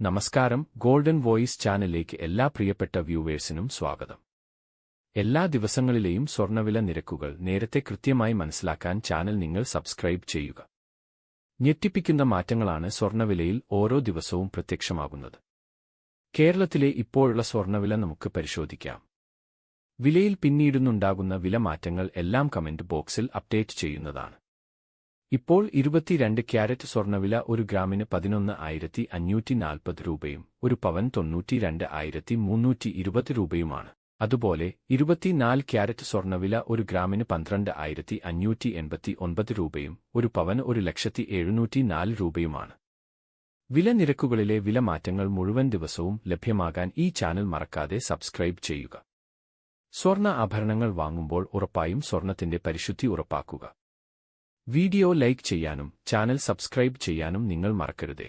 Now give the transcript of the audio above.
നമസ്കാരം golden voice ചാനലിലേക്ക് എല്ലാ പ്രിയപ്പെട്ട വ്യൂവേഴ്സിനും സ്വാഗതം. എല്ലാ ദിവസങ്ങളിലെയും സ്വർണവില നിരക്കുകൾ നേരത്തെ കൃത്യമായി മനസ്സിലാക്കാൻ ചാനൽ നിങ്ങൾ സബ്സ്ക്രൈബ് ചെയ്യുക. ഞെട്ടിപ്പിക്കുന്ന മാറ്റങ്ങളാണ് സ്വർണവിലയിൽ ഓരോ ദിവസവും പ്രത്യക്ഷമാകുന്നത്. കേരളത്തിലെ ഇപ്പോഴുള്ള സ്വർണവില നമുക്ക് പരിശോധിക്കാം. വിലയിൽ പിന്നീടുന്നുണ്ടാകുന്ന വില മാറ്റങ്ങൾ എല്ലാം കമന്റ് ബോക്സിൽ അപ്ഡേറ്റ് ചെയ്യുന്നതാണ്. ഇപ്പോൾ ഇരുപത്തിരണ്ട് ക്യാരറ്റ് സ്വർണവില ഒരു ഗ്രാമിന് പതിനൊന്ന് ആയിരത്തി അഞ്ഞൂറ്റി നാൽപ്പത് രൂപയും ഒരു പവൻ തൊണ്ണൂറ്റിരണ്ട് ആയിരത്തി മുന്നൂറ്റി ഇരുപത് രൂപയുമാണ്. അതുപോലെ ഇരുപത്തിനാല് ക്യാരറ്റ് സ്വർണവില ഒരു ഗ്രാമിന് പന്ത്രണ്ട് ആയിരത്തി അഞ്ഞൂറ്റി എൺപത്തി ഒൻപത് രൂപയും ഒരു പവൻ ഒരു ലക്ഷത്തി എഴുന്നൂറ്റി നാല് രൂപയുമാണ്. വില നിരക്കുകളിലെ വില മാറ്റങ്ങൾ മുഴുവൻ ദിവസവും ലഭ്യമാകാൻ ഈ ചാനൽ മറക്കാതെ സബ്സ്ക്രൈബ് ചെയ്യുക. സ്വർണ ആഭരണങ്ങൾ വാങ്ങുമ്പോൾ ഉറപ്പായും സ്വർണത്തിന്റെ പരിശുദ്ധി ഉറപ്പാക്കുക. വീഡിയോ ലൈക്ക് ചെയ്യാനും ചാനൽ സബ്സ്ക്രൈബ് ചെയ്യാനും നിങ്ങൾ മറക്കരുതേ.